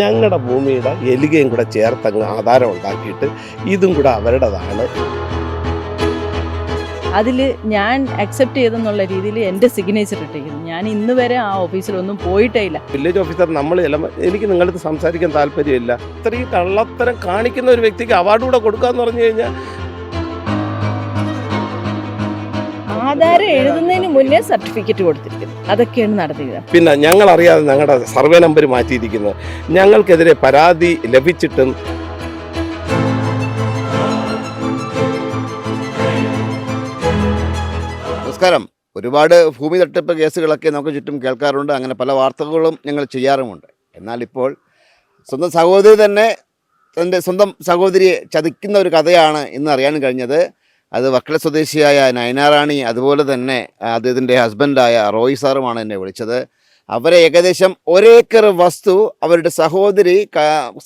ഞങ്ങളുടെ ഭൂമിയുടെ എലികയും കൂടെ ചേർത്തങ്ങ് ആധാരം ഉണ്ടാക്കിയിട്ട് ഇതും കൂടെ അവരുടേതാണ്. അതിൽ ഞാൻ അക്സെപ്റ്റ് ചെയ്തെന്നുള്ള രീതിയിൽ എന്റെ സിഗ്നേച്ചർ ഇട്ടിരിക്കുന്നു. ഞാൻ ഇന്ന് വരെ ആ ഓഫീസിലൊന്നും പോയിട്ടേ ഇല്ല വില്ലേജ് ഓഫീസർ നമ്മൾ എനിക്ക് നിങ്ങളടുത്ത് സംസാരിക്കാൻ താല്പര്യമില്ല. ഇത്രയും കള്ളത്തരം കാണിക്കുന്ന ഒരു വ്യക്തിക്ക് അവാർഡ് കൂടെ കൊടുക്കാന്ന് പറഞ്ഞു കഴിഞ്ഞാൽ ആധാരം എഴുതുന്നതിന് മുന്നേ സർട്ടിഫിക്കറ്റ് കൊടുത്തിരിക്കുന്നു. അതൊക്കെയാണ് നടത്തിയത്. പിന്നെ ഞങ്ങൾ അറിയാതെ ഞങ്ങളുടെ സർവേ നമ്പർ മാറ്റിയിരിക്കുന്നത് ഞങ്ങൾക്കെതിരെ പരാതി ലഭിച്ചിട്ടും നമസ്കാരം. ഒരുപാട് ഭൂമി തട്ടിപ്പ് കേസുകളൊക്കെ നമുക്ക് ചുറ്റും കേൾക്കാറുണ്ട്. അങ്ങനെ പല വാർത്തകളും ഞങ്ങൾ ചെയ്യാറുമുണ്ട്. എന്നാൽ ഇപ്പോൾ സ്വന്തം സഹോദരി തന്നെ തന്റെ സ്വന്തം സഹോദരിയെ ചതിക്കുന്ന ഒരു കഥയാണ് ഇന്ന് അറിയാൻ കഴിഞ്ഞത്. അത് വക്കല സ്വദേശിയായ നയനാറാണി അതുപോലെ തന്നെ അദ്ദേഹത്തിന്റെ ഹസ്ബൻഡായ റോയ് സാറുമാണ് എന്നെ വിളിച്ചത്. അവരെ ഏകദേശം ഒരേക്കർ വസ്തു അവരുടെ സഹോദരി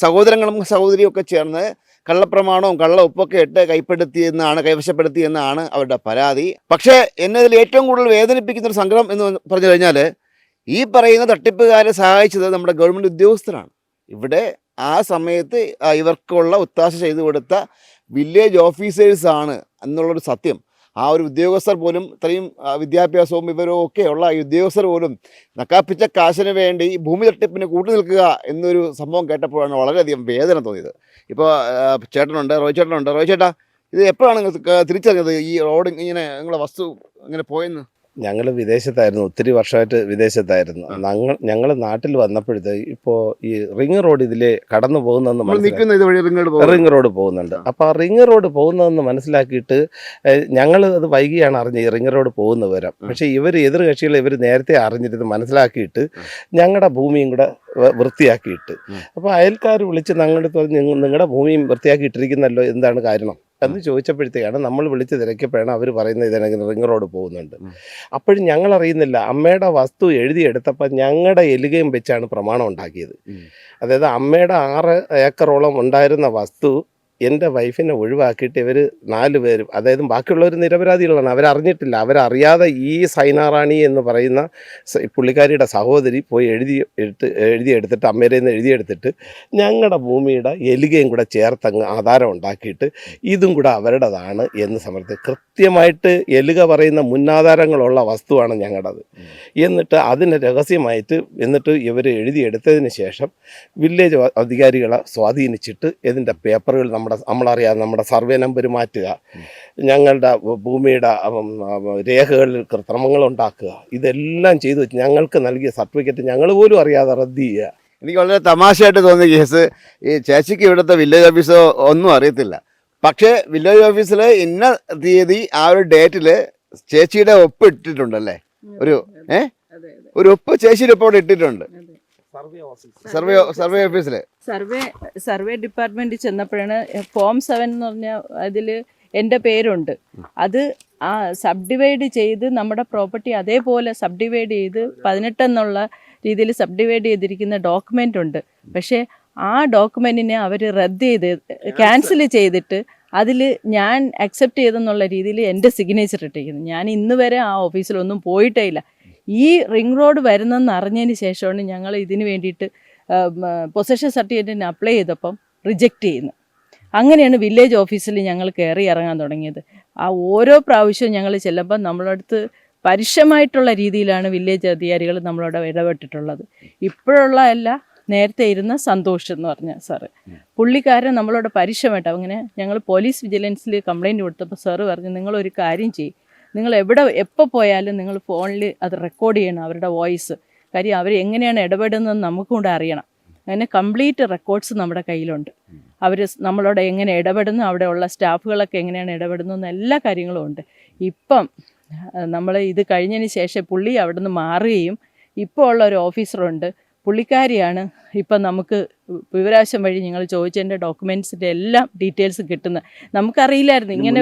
സഹോദരങ്ങളും സഹോദരിയും ഒക്കെ ചേർന്ന് കള്ളപ്രമാണവും കള്ള ഉപ്പൊക്കെ ഇട്ട് കൈപ്പെടുത്തിയെന്നാണ് കൈവശപ്പെടുത്തിയെന്നാണ് അവരുടെ പരാതി. പക്ഷേ എന്നെ ഇതിൽ ഏറ്റവും കൂടുതൽ വേദനിപ്പിക്കുന്ന ഒരു സംഗ്രഹം എന്ന് പറഞ്ഞു കഴിഞ്ഞാൽ ഈ പറയുന്ന തട്ടിപ്പുകാരെ സഹായിച്ചത് നമ്മുടെ ഗവൺമെന്റ് ഉദ്യോഗസ്ഥരാണ്. ഇവിടെ ആ സമയത്ത് ഇവർക്കുള്ള ഒത്താശ ചെയ്തു കൊടുത്ത വില്ലേജ് ഓഫീസേഴ്സാണ് എന്നുള്ളൊരു സത്യം. ആ ഒരു ഉദ്യോഗസ്ഥർ പോലും ഇത്രയും വിദ്യാഭ്യാസവും വിവരവും ഒക്കെ ഉള്ള ഈ ഉദ്യോഗസ്ഥർ പോലും നക്കാപ്പിച്ച കാശിന് വേണ്ടി ഭൂമി തട്ടിപ്പിന് കൂട്ടു നിൽക്കുക എന്നൊരു സംഭവം കേട്ടപ്പോഴാണ് വളരെയധികം വേദന തോന്നിയത്. ഇപ്പോൾ ചേട്ടനുണ്ട് റോയ് ചേട്ടനുണ്ട്. റോയ് ചേട്ടാ ഇത് എപ്പോഴാണ് തിരിച്ചറിഞ്ഞത് ഈ റോഡ് ഇങ്ങനെ നിങ്ങളെ വസ്തു ഇങ്ങനെ പോയെന്ന്? ഞങ്ങൾ വിദേശത്തായിരുന്നു ഒത്തിരി വർഷമായിട്ട് വിദേശത്തായിരുന്നു. ഞങ്ങൾ ഞങ്ങൾ നാട്ടിൽ വന്നപ്പോഴത്തെ ഇപ്പോൾ ഈ റിങ് റോഡ് ഇതിലെ കടന്നു പോകുന്നതെന്ന് റിങ് റോഡ് പോകുന്നുണ്ട്. അപ്പോൾ ആ റിങ് റോഡ് പോകുന്നതെന്ന് മനസ്സിലാക്കിയിട്ട് ഞങ്ങൾ അത് വൈകിയാണ് അറിഞ്ഞത് ഈ റിങ് റോഡ് പോകുന്ന വിവരം. പക്ഷേ ഇവർ എതിർ കക്ഷികൾ ഇവർ നേരത്തെ അറിഞ്ഞിരുന്ന് മനസ്സിലാക്കിയിട്ട് ഞങ്ങളുടെ ഭൂമിയും കൂടെ വൃത്തിയാക്കിയിട്ട്. അപ്പോൾ അയൽക്കാർ വിളിച്ച് ഞങ്ങളുടെ നിങ്ങളുടെ ഭൂമിയും വൃത്തിയാക്കി ഇട്ടിരിക്കുന്നല്ലോ എന്താണ് കാരണം? എന്ന് ചോദിച്ചപ്പോഴത്തേക്കാണ് നമ്മൾ വിളിച്ച് തിരക്കിയപ്പോഴാണ് അവർ പറയുന്നത് ഇതിനങ്ങനെ റിങ് റോഡ് പോകുന്നുണ്ട്. അപ്പോഴും ഞങ്ങൾ അറിയുന്നില്ല. അമ്മയുടെ വസ്തു എഴുതിയെടുത്തപ്പോൾ ഞങ്ങളുടെ എലുകയും വെച്ചാണ് പ്രമാണം ഉണ്ടാക്കിയത്. അതായത് അമ്മയുടെ ആറ് ഏക്കറോളം ഉണ്ടായിരുന്ന വസ്തു എന്റെ വൈഫിനെ ഒഴിവാക്കിയിട്ട് ഇവർ നാല് പേരും അതായത് ബാക്കിയുള്ളവർ നിരപരാധികളാണ്. അവരറിഞ്ഞിട്ടില്ല. അവരറിയാതെ ഈ സൈനാറാണി എന്ന് പറയുന്ന പുള്ളിക്കാരിയുടെ സഹോദരി പോയി എഴുതി എടുത്ത് എഴുതിയെടുത്തിട്ട് അമ്മയുടെ നിന്ന് എഴുതിയെടുത്തിട്ട് ഞങ്ങളുടെ ഭൂമിയുടെ എലികയും കൂടെ ചേർത്തങ്ങ് ആധാരം ഉണ്ടാക്കിയിട്ട് ഇതും കൂടെ അവരുടേതാണ് എന്ന് സമർത്ഥ കൃത്യമായിട്ട് എലുക പറയുന്ന മുന്നാധാരങ്ങളുള്ള വസ്തുവാണ് ഞങ്ങളുടേത് എന്നിട്ട് അതിനെ രഹസ്യമായിട്ട് എന്നിട്ട് ഇവർ എഴുതിയെടുത്തതിന് ശേഷം വില്ലേജ് അധികാരികളെ സ്വാധീനിച്ചിട്ട് ഇതിന്റെ പേപ്പറുകൾ നമ്മുടെ നമ്മളറിയാതെ നമ്മുടെ സർവേ നമ്പർ മാറ്റുക. ഞങ്ങളുടെ ഭൂമിയുടെ രേഖകളിൽ കൃത്രിമങ്ങൾ ഉണ്ടാക്കുക. ഇതെല്ലാം ചെയ്തു വെച്ച് ഞങ്ങൾക്ക് നൽകിയ സർട്ടിഫിക്കറ്റ് ഞങ്ങൾ പോലും അറിയാതെ റദ്ദ് ചെയ്യുക. എനിക്ക് വളരെ തമാശയായിട്ട് തോന്നിയ കേസ് ഈ ചേച്ചിക്ക് ഇവിടുത്തെ വില്ലേജ് ഓഫീസോ ഒന്നും അറിയത്തില്ല. പക്ഷേ വില്ലേജ് ഓഫീസിൽ ഇന്ന തീയതി ആ ഒരു ഡേറ്റിൽ ചേച്ചിയുടെ ഒപ്പ് ഇട്ടിട്ടുണ്ടല്ലേ? ഒരു ഏ? ഒരു ഒപ്പ് ചേച്ചിയുടെ ഒപ്പ് അവിടെ ഇട്ടിട്ടുണ്ട്. സർവേ സർവേ ഓഫീസിലെ. സർവേ സർവേ ഡിപ്പാർട്ട്മെന്റിൽ ചെന്നപ്പോഴാണ് ഫോം സെവൻ എന്ന് പറഞ്ഞ അതിൽ എന്റെ പേരുണ്ട്. അത് ആ സബ് ഡിവൈഡ് ചെയ്ത് നമ്മുടെ പ്രോപ്പർട്ടി അതേപോലെ സബ് ഡിവൈഡ് ചെയ്ത് പതിനെട്ടെന്നുള്ള രീതിയിൽ സബ് ഡിവൈഡ് ചെയ്തിരിക്കുന്ന ഡോക്യുമെന്റ് ഉണ്ട്. പക്ഷേ ആ ഡോക്യുമെന്റിനെ അവർ റദ്ദ് ചെയ്ത് ക്യാൻസൽ ചെയ്തിട്ട് അതിൽ ഞാൻ അക്സെപ്റ്റ് ചെയ്തെന്നുള്ള രീതിയിൽ എന്റെ സിഗ്നേച്ചർ ഇട്ടിരിക്കുന്നു. ഞാൻ ഇന്ന് വരെ ആ ഓഫീസിലൊന്നും പോയിട്ടേ ഇല്ല. ഈ റിംഗ് റോഡ് വരുന്നെന്ന് അറിഞ്ഞതിന് ശേഷമാണ് ഞങ്ങൾ ഇതിന് വേണ്ടിയിട്ട് പൊസഷൻ സർട്ടിഫിക്കറ്റിന് അപ്ലൈ ചെയ്തപ്പം റിജക്റ്റ് ചെയ്യുന്നു അങ്ങനെയാണ് വില്ലേജ് ഓഫീസിൽ ഞങ്ങൾ കയറി ഇറങ്ങാൻ തുടങ്ങിയത്. ആ ഓരോ പ്രാവശ്യവും ഞങ്ങൾ ചെല്ലുമ്പോൾ നമ്മളടുത്ത് പരുഷമായിട്ടുള്ള രീതിയിലാണ് വില്ലേജ് അധികാരികൾ നമ്മളോട് ഇടപെട്ടിട്ടുള്ളത്. ഇപ്പോഴുള്ള അല്ല നേരത്തെ ഇരുന്ന സന്തോഷം എന്ന് പറഞ്ഞ സാറ് പുള്ളിക്കാരൻ നമ്മളോട് പരുഷമായിട്ട് അങ്ങനെ ഞങ്ങൾ പോലീസ് വിജിലൻസിൽ കംപ്ലൈന്റ് കൊടുത്തപ്പോൾ സാറ് പറഞ്ഞു നിങ്ങളൊരു കാര്യം ചെയ്യും. നിങ്ങൾ എവിടെ എപ്പോൾ പോയാലും നിങ്ങൾ ഫോണിൽ അത് റെക്കോർഡ് ചെയ്യണം അവരുടെ വോയിസ് കാര്യം അവർ എങ്ങനെയാണ് ഇടപെടുന്നതെന്ന് നമുക്കും കൂടെ അറിയണം. അങ്ങനെ കംപ്ലീറ്റ് റെക്കോർഡ്സ് നമ്മുടെ കയ്യിലുണ്ട്. അവർ നമ്മളോട് എങ്ങനെ ഇടപെടുന്നു അവിടെയുള്ള സ്റ്റാഫുകളൊക്കെ എങ്ങനെയാണ് ഇടപെടുന്നു എല്ലാ കാര്യങ്ങളും ഉണ്ട്. ഇപ്പം നമ്മൾ ഇത് കഴിഞ്ഞതിന് ശേഷം പുള്ളി അവിടെ നിന്ന് മാറുകയും ഇപ്പോൾ ഉള്ള ഒരു ഓഫീസറുണ്ട് പുള്ളിക്കാരിയാണ് ഇപ്പം നമുക്ക് വിവരാശം വഴി ഞങ്ങൾ ചോദിച്ചതിന്റെ ഡോക്യുമെന്റ്സിന്റെ എല്ലാം ഡീറ്റെയിൽസ് കിട്ടുന്നത് നമുക്കറിയില്ലായിരുന്നു ഇങ്ങനെ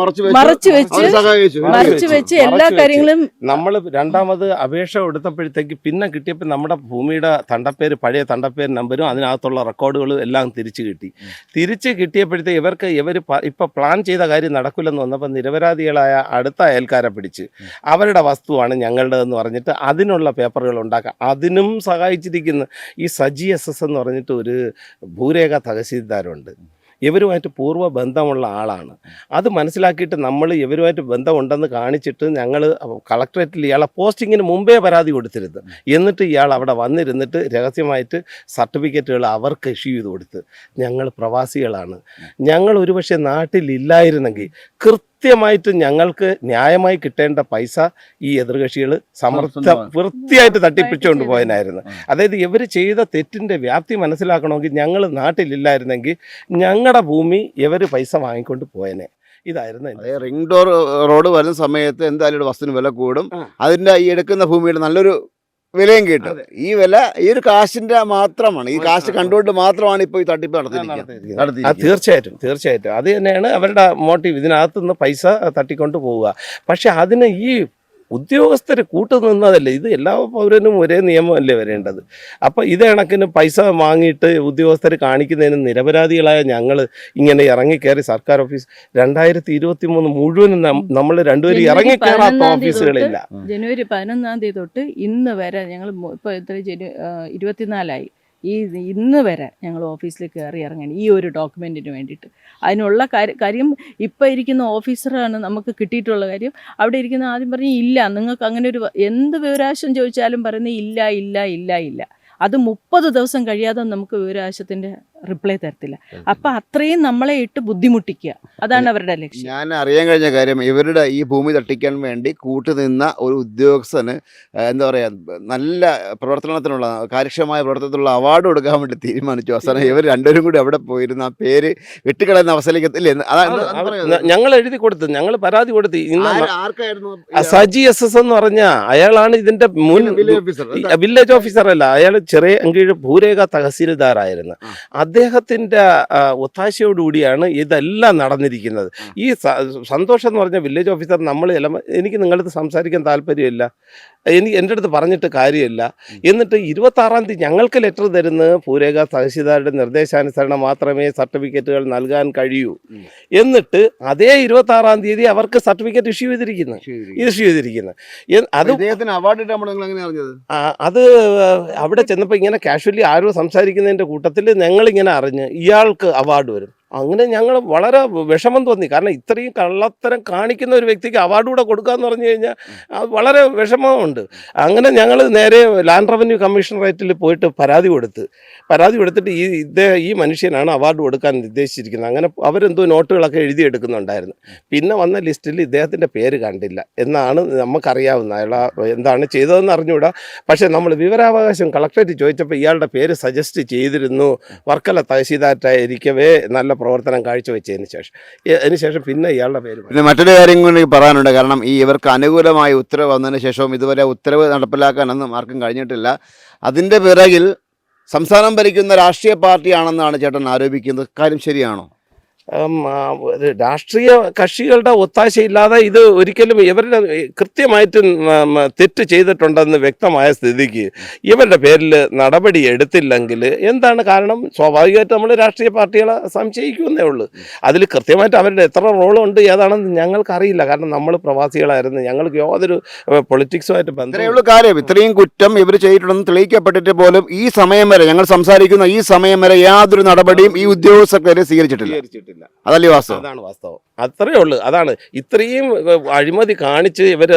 മറച്ചു വെച്ചു. മറച്ചു വെച്ച് സഹായിച്ചു. മറച്ചു വെച്ച് എല്ലാ കാര്യങ്ങളും നമ്മൾ രണ്ടാമത് അപേക്ഷ കൊടുത്തപ്പോഴത്തേക്ക് പിന്നെ കിട്ടിയപ്പോൾ നമ്മുടെ ഭൂമിയുടെ തണ്ടപ്പേര് പഴയ തണ്ടപ്പേര് നമ്പരും അതിനകത്തുള്ള റെക്കോർഡുകളും എല്ലാം തിരിച്ചു കിട്ടി. തിരിച്ച് കിട്ടിയപ്പോഴത്തേക്ക് ഇവർക്ക് ഇവർ ഇപ്പൊ പ്ലാൻ ചെയ്ത കാര്യം നടക്കില്ലെന്ന് വന്നപ്പോൾ നിരപരാധികളായ അടുത്ത അയൽക്കാരെ പിടിച്ച് അവരുടെ വസ്തുവാണ് ഞങ്ങളുടേതെന്ന് പറഞ്ഞിട്ട് അതിനുള്ള പേപ്പറുകൾ ഉണ്ടാക്കാം. അതിനും സഹായിച്ചിരിക്കുന്ന. ഈ സജി എസ് എസ് എന്ന് പറഞ്ഞിട്ട് ഒരു ഭൂരേഖ തഹസീൽദാരുണ്ട്. ഇവരുമായിട്ട് പൂർവ ബന്ധമുള്ള ആളാണ്. അത് മനസ്സിലാക്കിയിട്ട് നമ്മൾ ഇവരുമായിട്ട് ബന്ധമുണ്ടെന്ന് കാണിച്ചിട്ട് ഞങ്ങൾ കളക്ടറേറ്റിൽ ഇയാളെ പോസ്റ്റിങ്ങിന് മുമ്പേ പരാതി കൊടുത്തിരുന്നു. എന്നിട്ട് ഇയാൾ അവിടെ വന്നിരുന്നിട്ട് രഹസ്യമായിട്ട് സർട്ടിഫിക്കറ്റുകൾ അവർക്ക് ഇഷ്യൂ ചെയ്ത് കൊടുത്ത് ഞങ്ങൾ പ്രവാസികളാണ്. ഞങ്ങൾ ഒരുപക്ഷെ നാട്ടിലില്ലായിരുന്നെങ്കിൽ കൃത്യമായിട്ട് ഞങ്ങൾക്ക് ന്യായമായി കിട്ടേണ്ട പൈസ ഈ എതിർകക്ഷികൾ സമർത്ഥ. വൃത്തിയായിട്ട് തട്ടിപ്പിച്ചുകൊണ്ട് പോയനായിരുന്നു അതായത് ഇവർ ചെയ്ത തെറ്റിന്റെ വ്യാപ്തി മനസ്സിലാക്കണമെങ്കിൽ ഞങ്ങൾ നാട്ടിലില്ലായിരുന്നെങ്കിൽ ഞങ്ങളുടെ ഭൂമി ഇവർ പൈസ വാങ്ങിക്കൊണ്ട് പോയനെ. ഇതായിരുന്നു റിംഗ് ഡോർ റോഡ് വരുന്ന സമയത്ത് എന്തായാലും ഇവിടെ വസ്തുവിന് വില കൂടും. അതിന്റെ അതിന്റെ ഈ എടുക്കുന്ന ഭൂമിയുടെ നല്ലൊരു വിലയും കിട്ടും. ഈ വില ഈ ഒരു കാശിന്റെ മാത്രമാണ്. ഈ കാശ് കണ്ടുകൊണ്ട് മാത്രമാണ് ഇപ്പോൾ ഈ തട്ടിപ്പ് നടത്തിയിരിക്കുന്നത്. തീർച്ചയായിട്ടും തീർച്ചയായിട്ടും. അത് തന്നെയാണ് അവരുടെ മോട്ടീവ് ഇതിനകത്തുനിന്ന് പൈസ തട്ടിക്കൊണ്ട് പോവുക. പക്ഷെ അതിന് ഈ ഉദ്യോഗസ്ഥർ കൂട്ടുനിന്നതല്ലേ ഇത് എല്ലാ പൗരനും ഒരേ നിയമമല്ലേ വരേണ്ടത്. അപ്പോൾ ഇത് കണക്കിന് പൈസ വാങ്ങിയിട്ട് ഉദ്യോഗസ്ഥർ കാണിക്കുന്നതിന് നിരപരാധികളായ ഞങ്ങൾ ഇങ്ങനെ ഇറങ്ങിക്കയറി സർക്കാർ ഓഫീസ് രണ്ടായിരത്തി ഇരുപത്തി മൂന്ന് മുഴുവനും നമ്മൾ രണ്ടുപേരും ഇറങ്ങിക്കയറാത്ത ഓഫീസുകളില്ല. ജനുവരി പതിനൊന്നാം തീയതി തൊട്ട് ഇന്ന് വരെ ഞങ്ങൾ ഇപ്പോൾ ഇത്ര ജനു ഇരുപത്തിനാലായി. ഈ ഇന്ന് വരെ ഞങ്ങൾ ഓഫീസിൽ കയറി ഇറങ്ങണം ഈ ഒരു ഡോക്യുമെന്റിന് വേണ്ടിയിട്ട്. അതിനുള്ള കാര്യം കാര്യം ഇപ്പം ഇരിക്കുന്ന ഓഫീസറാണ് നമുക്ക് കിട്ടിയിട്ടുള്ള കാര്യം. അവിടെ ഇരിക്കുന്ന ആദ്യം പറഞ്ഞ് ഇല്ല നിങ്ങൾക്ക് അങ്ങനെ ഒരു എന്ത് വിവരാശം ചോദിച്ചാലും പറയുന്നത് ഇല്ല ഇല്ല ഇല്ല ഇല്ല. അത് മുപ്പത് ദിവസം കഴിയാതെ നമുക്ക് വിവരാശത്തിന്റെ റിപ്ലൈ തരത്തില്ല. അപ്പൊ അത്രയും നമ്മളെ ഇട്ട് ബുദ്ധിമുട്ടിക്കുക. അതാണ് അവരുടെ ലക്ഷ്യം. ഞാൻ അറിയാൻ കഴിഞ്ഞ കാര്യം ഇവരുടെ ഈ ഭൂമി തട്ടിക്കാൻ വേണ്ടി കൂട്ടുനിന്ന ഒരു ഉദ്യോഗസ്ഥന് എന്താ പറയാ നല്ല പ്രവർത്തനത്തിനുള്ള കാര്യക്ഷമമായ പ്രവർത്തനത്തിനുള്ള അവാർഡ് കൊടുക്കാൻ വേണ്ടി തീരുമാനിച്ചു. അവസാനം ഇവർ രണ്ടുപേരും കൂടി അവിടെ പോയിരുന്ന. ആ പേര് വെട്ടിക്കളയുന്ന അതാ- പറയാ? ഞങ്ങൾ എഴുതി കൊടുത്തു ഞങ്ങൾ പരാതി കൊടുത്തു ഇന്ന് ആർക്കായിരുന്നു? ആ സജി എസ് എസ് എന്ന് പറഞ്ഞ അയാളാണ് ഇതിന്റെ മുൻ വില്ലേജ് ഓഫീസർ ഈ വില്ലേജ് ഓഫീസർ അല്ല. അയാൾ ചെറിയ അങ്കീഴ് ഭൂരേഖ തഹസീൽദാറായിരുന്നു. ആ. അദ്ദേഹത്തിന്റെ ആ, ഒത്താശയോടുകൂടിയാണ് ഇതെല്ലാം നടന്നിരിക്കുന്നത്. ഈ സന്തോഷം എന്ന് പറഞ്ഞ വില്ലേജ് ഓഫീസർ നമ്മൾ എനിക്ക് നിങ്ങളടുത്ത് സംസാരിക്കാൻ താല്പര്യമില്ല. എനിക്ക് എന്റെ അടുത്ത് പറഞ്ഞിട്ട് കാര്യമില്ല. എന്നിട്ട് ഇരുപത്താറാം തീയതി ഞങ്ങൾക്ക് ലെറ്റർ തരുന്ന ഭൂരേഖ തഹസീൽദാരുടെ നിർദ്ദേശാനുസരണം മാത്രമേ സർട്ടിഫിക്കറ്റുകൾ നൽകാൻ കഴിയൂ. എന്നിട്ട് അതേ ഇരുപത്താറാം തീയതി അവർക്ക് സർട്ടിഫിക്കറ്റ് ഇഷ്യൂ ചെയ്തിരിക്കുന്നു. ഇഷ്യൂ ചെയ്തിരിക്കുന്നത് അത് അവാർഡ് അത് അവിടെ ചെന്നപ്പോൾ ഇങ്ങനെ കാഷ്വലി ആരോ സംസാരിക്കുന്നതിന്റെ കൂട്ടത്തിൽ ഞങ്ങളിങ്ങനെ അറിഞ്ഞ് ഇയാൾക്ക് അവാർഡ് വരും. അങ്ങനെ ഞങ്ങൾ വളരെ വിഷമം തോന്നി. കാരണം ഇത്രയും കള്ളത്തരം കാണിക്കുന്ന ഒരു വ്യക്തിക്ക് അവാർഡ് കൂടെ കൊടുക്കാന്ന് പറഞ്ഞു കഴിഞ്ഞാൽ അത് വളരെ വിഷമമുണ്ട്. അങ്ങനെ ഞങ്ങൾ നേരെ ലാൻഡ് റവന്യൂ കമ്മീഷണറേറ്റിൽ പോയിട്ട് പരാതി കൊടുത്ത് പരാതി കൊടുത്തിട്ട് ഈ ഇദ്ദേഹം ഈ മനുഷ്യനാണ് അവാർഡ് കൊടുക്കാൻ നിർദ്ദേശിച്ചിരിക്കുന്നത് അങ്ങനെ അവരെന്തോ നോട്ടുകളൊക്കെ എഴുതിയെടുക്കുന്നുണ്ടായിരുന്നു. പിന്നെ വന്ന ലിസ്റ്റിൽ ഇദ്ദേഹത്തിന്റെ പേര് കണ്ടില്ല. എന്നാണ് നമുക്കറിയാവുന്ന അയാൾ എന്താണ് ചെയ്തതെന്ന് അറിഞ്ഞുകൂടാ. പക്ഷേ നമ്മൾ വിവരാവകാശം കളക്ടറേറ്റ് ചോദിച്ചപ്പോൾ ഇയാളുടെ പേര് സജസ്റ്റ് ചെയ്തിരുന്നു. വർക്കല തഹസീദാറ്റായിരിക്കവേ നല്ല പ്രവർത്തനം കാഴ്ചവെച്ചതിന് ശേഷം. അതിനുശേഷം ശേഷം പിന്നെ ഇയാളുടെ പേര് പിന്നെ മറ്റൊരു കാര്യം കൂടി പറയാനുണ്ട്. കാരണം ഈ ഇവർക്ക് അനുകൂലമായ ഉത്തരവ് വന്നതിന് ശേഷവും ഇതുവരെ ഉത്തരവ് നടപ്പിലാക്കാനൊന്നും ആർക്കും കഴിഞ്ഞിട്ടില്ല. അതിന്റെ പിറകിൽ സംസ്ഥാനം ഭരിക്കുന്ന രാഷ്ട്രീയ പാർട്ടിയാണെന്നാണ് ചേട്ടൻ ആരോപിക്കുന്നത്. കാര്യം ശരിയാണോ? രാഷ്ട്രീയ കക്ഷികളുടെ ഒത്താശയില്ലാതെ ഇത് ഒരിക്കലും ഇവരുടെ കൃത്യമായിട്ട് തെറ്റ് ചെയ്തിട്ടുണ്ടെന്ന് വ്യക്തമായ സ്ഥിതിക്ക് ഇവരുടെ പേരിൽ നടപടി എടുത്തില്ലെങ്കിൽ എന്താണ് കാരണം? സ്വാഭാവികമായിട്ട് നമ്മൾ രാഷ്ട്രീയ പാർട്ടികളെ സംശയിക്കുന്നേ ഉള്ളൂ. അതിൽ കൃത്യമായിട്ട് അവരുടെ എത്ര റോളുണ്ട് ഏതാണെന്ന് ഞങ്ങൾക്കറിയില്ല. കാരണം നമ്മൾ പ്രവാസികളായിരുന്നു. ഞങ്ങൾക്ക് യാതൊരു പൊളിറ്റിക്സുമായിട്ട് ബന്ധമുള്ള കാര്യം. ഇത്രയും കുറ്റം ഇവർ ചെയ്തിട്ടുണ്ടെന്ന് തെളിയിക്കപ്പെട്ടിട്ട് പോലും ഈ സമയം വരെ ഞങ്ങൾ സംസാരിക്കുന്ന ഈ സമയം വരെ യാതൊരു നടപടിയും ഈ ഉദ്യോഗസ്ഥർക്കെതിരെ സ്വീകരിച്ചിട്ടില്ല. സ്വീകരിച്ചിട്ടില്ല അതല്ലേ വാസ്തവം? അതാണ് വാസ്തവം. അത്രേ ഉള്ളൂ. അതാണ്. ഇത്രയും അഴിമതി കാണിച്ച് ഇവർ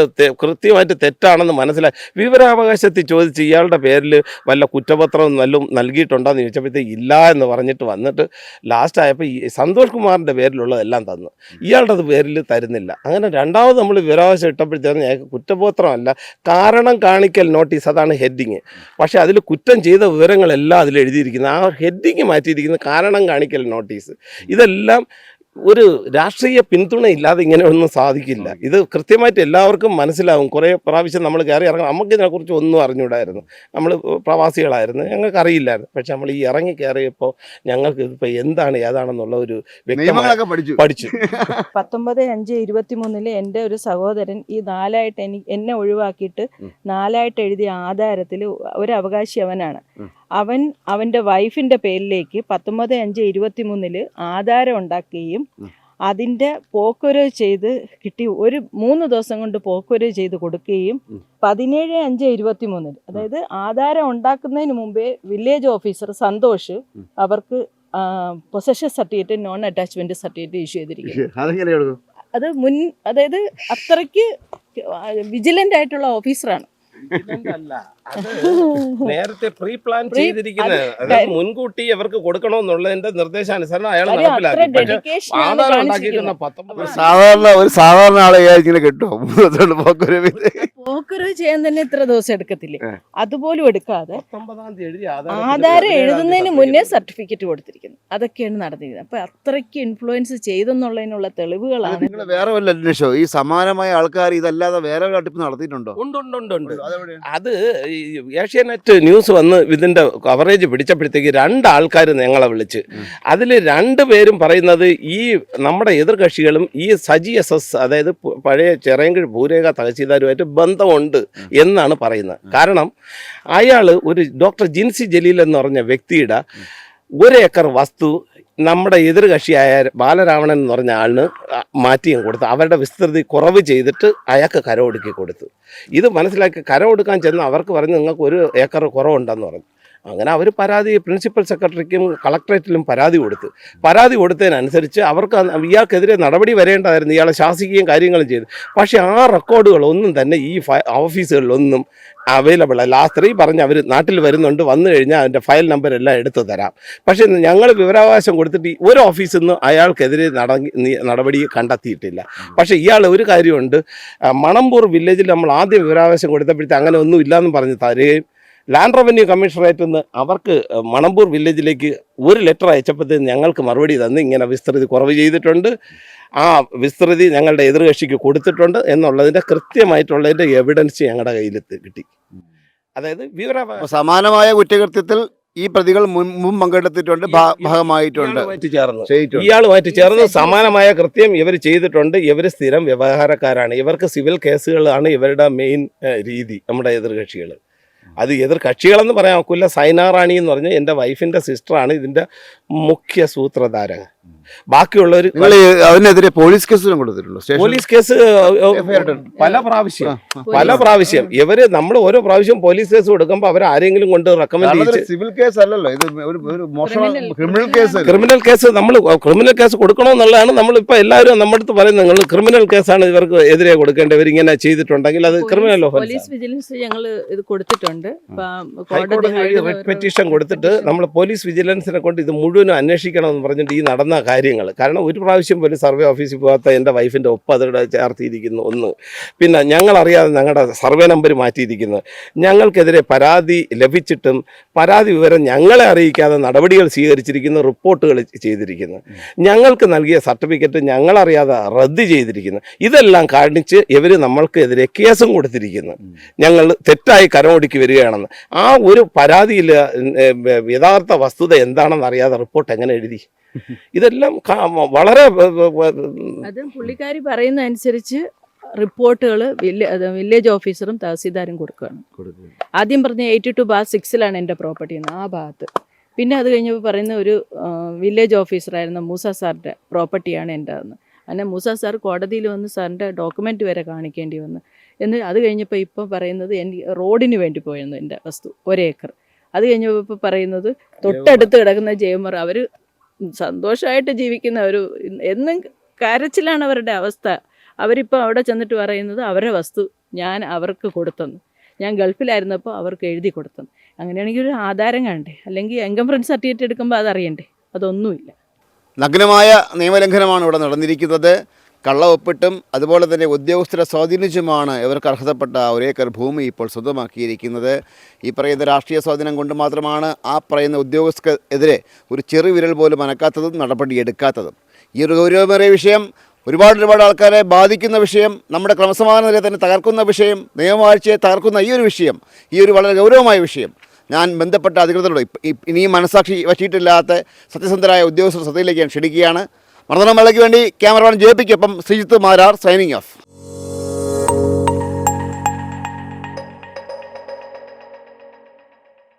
കൃത്യമായിട്ട് തെറ്റാണെന്ന് മനസ്സിലായി വിവരാവകാശത്തിൽ ചോദിച്ച് ഇയാളുടെ പേരിൽ വല്ല കുറ്റപത്രം വല്ലതും നൽകിയിട്ടുണ്ടോയെന്ന് ചോദിച്ചപ്പോഴത്തേക്ക് ഇല്ല എന്ന് പറഞ്ഞിട്ട് വന്നിട്ട് ലാസ്റ്റ് ആയപ്പോൾ ഈ സന്തോഷ് കുമാറിന്റെ പേരിലുള്ളതെല്ലാം തന്നു. ഇയാളുടെ അത് പേരിൽ തരുന്നില്ല. അങ്ങനെ രണ്ടാമത് നമ്മൾ വിവരാവകാശം ഇട്ടപ്പോഴത്തേക്കും ഞങ്ങൾക്ക് കുറ്റപത്രമല്ല. കാരണം കാണിക്കൽ നോട്ടീസ് അതാണ് ഹെഡിങ് പക്ഷേ അതിൽ കുറ്റം ചെയ്ത വിവരങ്ങളെല്ലാം അതിൽ എഴുതിയിരിക്കുന്നത് ആ ഹെഡിങ് മാറ്റിയിരിക്കുന്നത് കാരണം കാണിക്കൽ നോട്ടീസ് ഇതെല്ലാം ഒരു രാഷ്ട്രീയ പിന്തുണ ഇല്ലാതെ ഇങ്ങനെ ഒന്നും സാധിക്കില്ല. ഇത് കൃത്യമായിട്ട് എല്ലാവർക്കും മനസ്സിലാവും. കുറേ പ്രാവശ്യം നമ്മൾ കയറി ഇറങ്ങണം. നമുക്ക് ഇതിനെക്കുറിച്ച് ഒന്നും അറിഞ്ഞൂടായിരുന്നു നമ്മൾ പ്രവാസികളായിരുന്നു. ഞങ്ങൾക്ക് അറിയില്ലായിരുന്നു. പക്ഷെ നമ്മൾ ഈ ഇറങ്ങി കയറിയപ്പോൾ ഞങ്ങൾക്ക് ഇതിപ്പോൾ എന്താണ് ഏതാണെന്നുള്ള ഒരു പഠിച്ചു. പഠിച്ചു. പത്തൊമ്പത് അഞ്ച് ഇരുപത്തി മൂന്നിൽ എന്റെ ഒരു സഹോദരൻ ഈ നാലായിട്ട് എനിക്ക് എന്നെ ഒഴിവാക്കിയിട്ട് നാലായിട്ട് എഴുതിയ ആധാരത്തിൽ ഒരു അവകാശി അവനാണ്. അവൻ അവന്റെ വൈഫിന്റെ പേരിലേക്ക് പത്തൊമ്പത് അഞ്ച് ഇരുപത്തി മൂന്നിൽ ആധാരം ഉണ്ടാക്കുകയും. അതിന്റെ പോക്കുവരവ് ചെയ്ത് കിട്ടി ഒരു മൂന്ന് ദിവസം കൊണ്ട് പോക്കുവരവ് ചെയ്ത് കൊടുക്കുകയും. പതിനേഴ് അഞ്ച് ഇരുപത്തി മൂന്നിൽ അതായത് ആധാരം ഉണ്ടാക്കുന്നതിന് മുമ്പേ വില്ലേജ് ഓഫീസർ സന്തോഷ് അവർക്ക് possession certificate non attachment certificate issue ചെയ്തിരിക്കുന്നു. അത് മുൻ അതായത് അത്രയ്ക്ക് വിജിലന്റ് ആയിട്ടുള്ള ഓഫീസറാണ് നേരത്തെ പ്രീ പ്ലാൻ ചെയ്തിരിക്കുന്ന അതായത് മുൻകൂട്ടി അവർക്ക് കൊടുക്കണമെന്നുള്ളതിന്റെ നിർദ്ദേശാനുസരണം അയാൾ നടപ്പിലാക്കി. സാധാരണ ഒരു സാധാരണ ആളെ ഇങ്ങനെ കിട്ടും പോക്കറ് ചെയ്യാൻ തന്നെ ഇത്ര ദിവസം എടുക്കത്തില്ലേ? അതുപോലും എടുക്കാതെ ആധാരം എഴുതുന്നതിന് മുന്നേ സർട്ടിഫിക്കറ്റ് കൊടുത്തിരിക്കുന്നു. അതൊക്കെയാണ് നടന്നിരിക്കുന്നത്. അപ്പൊ അത്രയ്ക്ക് ഇൻഫ്ലുവൻസ് ചെയ്തെന്നുള്ളതിനുള്ള തെളിവുകളാണ് നിങ്ങൾ വേറെ വല്ല അന്വേഷിച്ചോ? ഈ സമാനമായ ആൾക്കാർ ഇതല്ലാതെ വേറെ തട്ടിപ്പ് നടത്തിയിട്ടുണ്ടോ? ഉണ്ട് ഉണ്ട് ഉണ്ട് ഉണ്ട്. അതെവിടെയാണ്? അത് ഏഷ്യാനെറ്റ് ന്യൂസ് വന്ന് ഇതിന്റെ കവറേജ് പിടിച്ചപ്പോഴത്തേക്ക് രണ്ട് ആൾക്കാർ ഞങ്ങളെ വിളിച്ച്. അതിൽ രണ്ട് പേരും പറയുന്നത് ഈ നമ്മുടെ എതിർകക്ഷികളും ഈ സജി എസ് എസ് അതായത് പഴയ ചെറയൻകിഴ് ഭൂരേഖ തഹസീൽദാരുമായിട്ട് ബന്ധമുണ്ട് എന്നാണ് പറയുന്നത് കാരണം അയാൾ ഒരു ഡോക്ടർ ജിൻസി ജലീൽ എന്ന് പറഞ്ഞ വ്യക്തിയുടെ ഒരു ഏക്കർ വസ്തു നമ്മുടെ എതിർകക്ഷിയായ ബാലരാവണൻ എന്ന് പറഞ്ഞ ആളിന് മാറ്റിയും കൊടുത്ത്. അവരുടെ വിസ്തൃതി കുറവ് ചെയ്തിട്ട് അയാൾക്ക് കരമൊടുക്കി കൊടുത്തു. ഇത് മനസ്സിലാക്കി കരമൊടുക്കാൻ ചെന്ന് അവർക്ക് പറഞ്ഞ് നിങ്ങൾക്ക് ഒരു ഏക്കർ കുറവുണ്ടെന്ന് പറഞ്ഞു. അങ്ങനെ അവർ പരാതി പ്രിൻസിപ്പൽ സെക്രട്ടറിക്കും കളക്ടറേറ്റിലും പരാതി കൊടുത്ത്. പരാതി കൊടുത്തതിനനുസരിച്ച് അവർക്ക് ഇയാൾക്കെതിരെ നടപടി വരേണ്ടതായിരുന്നു. ഇയാളെ ശാസിക്കുകയും കാര്യങ്ങളും ചെയ്തു. പക്ഷേ ആ റെക്കോർഡുകളൊന്നും തന്നെ ഈ ഓഫീസുകളിലൊന്നും അവൈലബിൾ അല്ല. ആ സ്ത്രീ പറഞ്ഞ് അവർ നാട്ടിൽ വരുന്നുണ്ട് വന്നു കഴിഞ്ഞാൽ അതിന്റെ ഫയൽ നമ്പർ എല്ലാം എടുത്തു തരാം. പക്ഷേ ഞങ്ങൾ വിവരാവകാശം കൊടുത്തിട്ട് ഒരു ഓഫീസിൽ നിന്ന് അയാൾക്കെതിരെ നടങ്ങി നടപടി കണ്ടെത്തിയിട്ടില്ല. പക്ഷേ ഇയാൾ ഒരു കാര്യമുണ്ട്. മണമ്പൂർ വില്ലേജിൽ നമ്മൾ ആദ്യം വിവരാവകാശം കൊടുത്തപ്പോഴത്തെ അങ്ങനെ ഒന്നും ഇല്ലയെന്ന് പറഞ്ഞ് തരുകയും ലാൻഡ് റവന്യൂ കമ്മീഷണറേറ്റിൽ നിന്ന് അവർക്ക് മണമ്പൂർ വില്ലേജിലേക്ക് ഒരു ലെറ്റർ അയച്ചപ്പോഴത്തേന് ഞങ്ങൾക്ക് മറുപടി തന്ന് ഇങ്ങനെ വിസ്തൃതി കുറവ് ചെയ്തിട്ടുണ്ട്. ആ വിസ്തൃതി ഞങ്ങളുടെ എതിർകക്ഷിക്ക് കൊടുത്തിട്ടുണ്ട് എന്നുള്ളതിന്റെ കൃത്യമായിട്ടുള്ളതിന്റെ എവിഡൻസ് ഞങ്ങളുടെ കയ്യിൽ കിട്ടി. അതായത് വിവര സമാനമായ കുറ്റകൃത്യത്തിൽ ഈ പ്രതികൾ മുൻ മുൻ പങ്കെടുത്തിട്ടുണ്ട് ഭാഗമായിട്ടുണ്ട്. ഇയാളുമായിട്ട് ചേർന്ന് സമാനമായ കൃത്യം ഇവർ ചെയ്തിട്ടുണ്ട്. ഇവർ സ്ഥിരം വ്യവഹാരക്കാരാണ്. ഇവർക്ക് സിവിൽ കേസുകളാണ് ഇവരുടെ മെയിൻ രീതി നമ്മുടെ എതിർകക്ഷികൾ അത് എതിർ കക്ഷികളെന്ന് പറയാൻ ഒക്കില്ല. സൈനാറാണി എന്ന് പറഞ്ഞാൽ എന്റെ വൈഫിന്റെ സിസ്റ്ററാണ് ഇതിന്റെ മുഖ്യ സൂത്രധാരക ബാക്കിയുള്ളവർ അതിനെതിരെ പോലീസ് കേസിലും കൊടുത്തിട്ടുണ്ടോ? പോലീസ് കേസ് പല പ്രാവശ്യം. പല പ്രാവശ്യം. ഇവർ നമ്മൾ ഓരോ പ്രാവശ്യം പോലീസ് കേസ് കൊടുക്കുമ്പോൾ അവർ ആരെങ്കിലും കൊണ്ട് റെക്കമെൻഡ് ചെയ്ത് സിവിൽ കേസ് അല്ലല്ലോ. ഇത് ഒരു ക്രിമിനൽ കേസ് ക്രിമിനൽ കേസ് നമ്മൾ ക്രിമിനൽ കേസ് കൊടുക്കണമെന്നുള്ളതാണ് നമ്മൾ ഇപ്പൊ എല്ലാവരും നമ്മുടെ അടുത്ത് പറയുന്നത്. നിങ്ങൾ ക്രിമിനൽ കേസാണ് ഇവർക്ക് എതിരെ കൊടുക്കേണ്ടത് ഇവരിങ്ങനെ ചെയ്തിട്ടുണ്ടെങ്കിൽ അത് ക്രിമിനൽ പോലീസ് വിജിലൻസ് ഞങ്ങൾ ഇത് കൊടുത്തിട്ടുണ്ട്. പെറ്റീഷൻ കൊടുത്തിട്ട് നമ്മൾ പോലീസ് വിജിലൻസിനെ കൊണ്ട് ഇത് മുഴുവനും അന്വേഷിക്കണം എന്ന് പറഞ്ഞിട്ട് ഈ നടന്ന കാര്യങ്ങൾ കാരണം ഒരു പ്രാവശ്യം പോലും സർവേ ഓഫീസിൽ പോകാത്ത എന്റെ വൈഫിന്റെ ഒപ്പ് അതിവിടെ ചേർത്തിയിരിക്കുന്നു ഒന്ന്. പിന്നെ ഞങ്ങളറിയാതെ ഞങ്ങളുടെ സർവേ നമ്പർ മാറ്റിയിരിക്കുന്നത് ഞങ്ങൾക്കെതിരെ പരാതി ലഭിച്ചിട്ടും പരാതി വിവരം ഞങ്ങളെ അറിയിക്കാതെ നടപടികൾ സ്വീകരിച്ചിരിക്കുന്ന റിപ്പോർട്ടുകൾ ചെയ്തിരിക്കുന്നു. ഞങ്ങൾക്ക് നൽകിയ സർട്ടിഫിക്കറ്റ് ഞങ്ങളറിയാതെ റദ്ദ് ചെയ്തിരിക്കുന്നു. ഇതെല്ലാം കാണിച്ച് ഇവർ നമ്മൾക്കെതിരെ കേസും കൊടുത്തിരിക്കുന്നു. ഞങ്ങൾ തെറ്റായി കരമൊടുക്കി വരികയാണെന്ന്. ആ ഒരു പരാതിയിൽ യഥാർത്ഥ വസ്തുത എന്താണെന്ന് അറിയാതെ റിപ്പോർട്ട് എങ്ങനെ എഴുതി? ഇതെല്ലാം വളരെ അത് പുള്ളിക്കാരി പറയുന്ന അനുസരിച്ച് റിപ്പോർട്ടുകൾ വില്ലേജ് ഓഫീസറും തഹസീൽദാരും കൊടുക്കുകയാണ്. ആദ്യം പറഞ്ഞ എയ്റ്റി ടു ബാർ സിക്സിലാണ് എന്റെ പ്രോപ്പർട്ടി എന്ന് ആ ഭാഗത്ത്. പിന്നെ അത് കഴിഞ്ഞപ്പോൾ പറയുന്ന ഒരു വില്ലേജ് ഓഫീസറായിരുന്ന മൂസ സാറിന്റെ പ്രോപ്പർട്ടിയാണ് എന്റെ എന്ന് അങ്ങനെ മൂസ സാർ കോടതിയിൽ വന്ന് സാറിന്റെ ഡോക്യുമെന്റ് വരെ കാണിക്കേണ്ടി വന്നു. എന്ന് അത് കഴിഞ്ഞപ്പോൾ ഇപ്പോൾ പറയുന്നത് എനിക്ക് റോഡിന് വേണ്ടി പോയിരുന്നു എന്റെ വസ്തു ഒരേക്കർ. അത് കഴിഞ്ഞപ്പോൾ ഇപ്പോൾ പറയുന്നത് തൊട്ടടുത്ത് കിടക്കുന്ന ജയമർ അവർ സന്തോഷമായിട്ട് ജീവിക്കുന്ന ഒരു എന്നും കരച്ചിലാണ് അവരുടെ അവസ്ഥ. അവരിപ്പോൾ അവിടെ ചെന്നിട്ട് പറയുന്നത് അവരുടെ വസ്തു ഞാൻ അവർക്ക് കൊടുത്തെന്ന്. ഞാൻ ഗൾഫിലായിരുന്നപ്പോൾ അവർക്ക് എഴുതി കൊടുത്തെന്ന്. അങ്ങനെയാണെങ്കിൽ ഒരു ആധാരം കാണണ്ടേ അല്ലെങ്കിൽ എങ്കം ഫ്രണ്ട് സർട്ടിഫിക്കറ്റ് എടുക്കുമ്പോൾ അതറിയണ്ടേ. അതൊന്നുമില്ല. നഗ്നമായ നിയമലംഘനമാണ് ഇവിടെ നടന്നിരിക്കുന്നത്. കള്ള ഒപ്പിട്ടും അതുപോലെ തന്നെ ഉദ്യോഗസ്ഥരെ സ്വാധീനിച്ചുമാണ് ഇവർക്ക് അർഹതപ്പെട്ട ഒരേക്കർ ഭൂമി ഇപ്പോൾ സ്വന്തമാക്കിയിരിക്കുന്നത്. ഈ പറയുന്ന രാഷ്ട്രീയ സ്വാധീനം കൊണ്ട് മാത്രമാണ് ആ പറയുന്ന ഉദ്യോഗസ്ഥർക്കെതിരെ ഒരു ചെറുവിരൽ പോലും അനക്കാത്തതും നടപടിയെടുക്കാത്തതും ഈ ഒരു ഗൗരവമേറിയ വിഷയം ഒരുപാട് ഒരുപാട് ആൾക്കാരെ ബാധിക്കുന്ന വിഷയം നമ്മുടെ ക്രമസമാധാന നിലയെ തന്നെ തകർക്കുന്ന വിഷയം നിയമവാഴ്ചയെ തകർക്കുന്ന ഈ ഒരു വിഷയം ഈ ഒരു വളരെ ഗൗരവമായ വിഷയം ഞാൻ ബന്ധപ്പെട്ട അധികൃതരോട് ഇനിയും മനസാക്ഷി വച്ചിട്ടില്ലാത്ത സത്യസന്ധരായ ഉദ്യോഗസ്ഥർ ശ്രദ്ധയിലേക്ക് ഞാൻ ക്ഷണിക്കുകയാണ്. മർദ്ദനമേളയ്ക്ക് വേണ്ടി ക്യാമറമാൻ ജെ പിക്കൊപ്പം ശ്രീജിത്ത് മാരാർ സൈനിങ് ഓഫ്